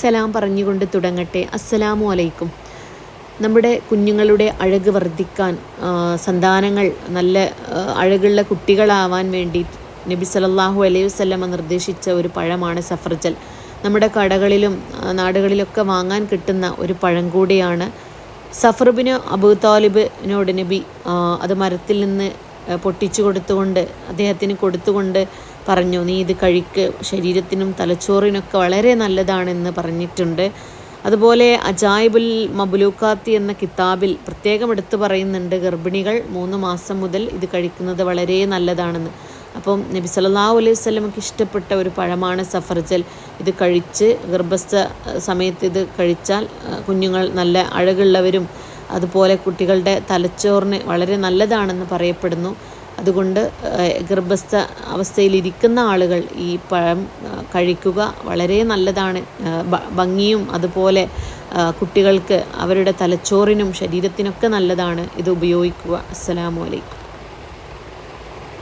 സലാം പറഞ്ഞുകൊണ്ട് തുടങ്ങട്ടെ. അസ്സലാമു അലൈക്കും. നമ്മുടെ കുഞ്ഞുങ്ങളുടെ അഴക് വർദ്ധിക്കാൻ സന്താനങ്ങൾ നല്ല അഴകുള്ള കുട്ടികളാവാൻ വേണ്ടി നബി സലല്ലാഹു അലൈഹി വസല്ലമ നിർദ്ദേശിച്ച ഒരു പഴമാണ് സഫർജൽ. നമ്മുടെ കടകളിലും നാടുകളിലൊക്കെ വാങ്ങാൻ കിട്ടുന്ന ഒരു പഴം കൂടിയാണ് സഫർബിന് അബൂ താലിബിനോട് നബി അത് മരത്തിൽ നിന്ന് പൊട്ടിച്ചു കൊടുത്തുകൊണ്ട് അദ്ദേഹത്തിന് കൊടുത്തുകൊണ്ട് പറഞ്ഞു നീ ഇത് കഴിക്ക്. ശരീരത്തിനും തലച്ചോറിനൊക്കെ വളരെ നല്ലതാണെന്ന് പറഞ്ഞിട്ടുണ്ട്. അതുപോലെ അജായിബുൽ മബുലൂക്കാത്തി എന്ന കിതാബിൽ പ്രത്യേകം എടുത്തു പറയുന്നുണ്ട് ഗർഭിണികൾ മൂന്ന് മാസം മുതൽ ഇത് കഴിക്കുന്നത് വളരെ നല്ലതാണെന്ന്. അപ്പം നബി സല്ലല്ലാഹു അലൈഹി വസല്ലമക്ക് ഇഷ്ടപ്പെട്ട ഒരു പഴമാണ് സഫർജൽ. ഇത് കഴിച്ച് ഗർഭസ്ഥ സമയത്ത് ഇത് കഴിച്ചാൽ കുഞ്ഞുങ്ങൾ നല്ല അഴകുള്ളവരും അതുപോലെ കുട്ടികളുടെ തലച്ചോറിന് വളരെ നല്ലതാണെന്ന് പറയപ്പെടുന്നു. അതുകൊണ്ട് ഗർഭസ്ഥ അവസ്ഥയിലിരിക്കുന്ന ആളുകൾ ഈ പഴം കഴിക്കുക വളരെ നല്ലതാണ്. ഭംഗിയും അതുപോലെ കുട്ടികൾക്ക് അവരുടെ തലച്ചോറിനും ശരീരത്തിനൊക്കെ നല്ലതാണ് ഇത് ഉപയോഗിക്കുക. അസ്സലാമു അലൈക്കും.